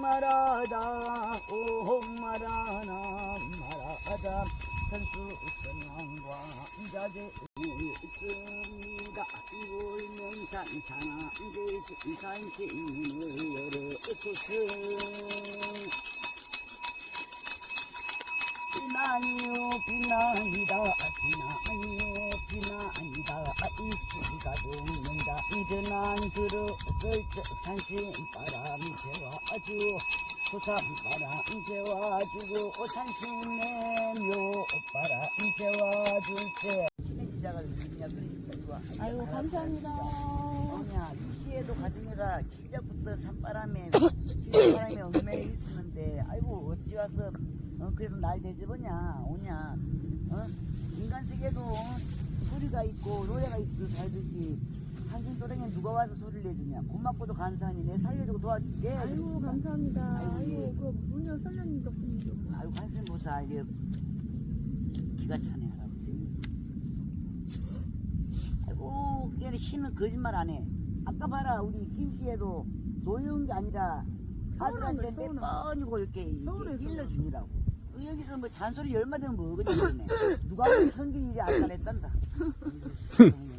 마라다 오 마라나 마라다 선수선왕과 자제 있습니다 이골명산 산안제 신산신문을 열어주세 비난이요 비난이다 비난이요 비난이다 이치가 죽는다 이제 난 들었을 때 산신 바람 재와주 소산 바람 재와주고 산신의 묘 바람 그러니까 이거 아이고 감사합니다. 이 시에도 가정이라 시작부터 산바람에 시바람에 엉매에 있었는데 아이고 어찌 와서 어, 그래도 날 대접하냐 오냐. 어? 인간 세계도 어, 소리가 있고 노래가 있어 살듯이 한신 또랭이 누가 와서 소리를 내주냐 고맙고도 감사하니 내 살려주고 도와줄게 아이고 감사합니다. 아이고, 아이고 그 문여 설련님 덕분이죠. 뭐. 아이고 한신 보사 이게 기가 차네 할아버지 아이고 얘는 신은 거짓말 안해 아까 봐라 우리 김씨에도 노여운 게 아니라 아들한테 서운한 거야, 몇 서운한 번이고 이렇게 서울에서. 일러주니라고 여기서 뭐 잔소리 얼마 되면 뭐거든. 누가 보면 성경 일이 안 잘했단다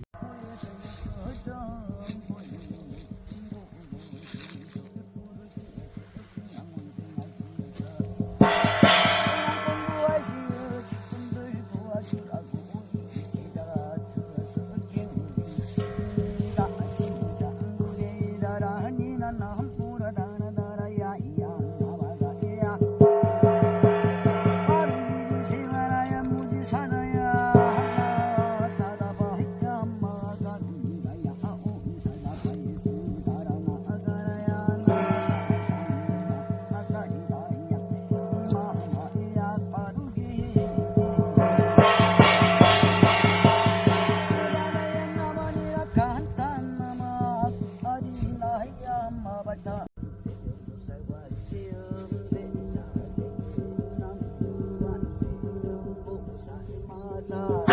point. Allah.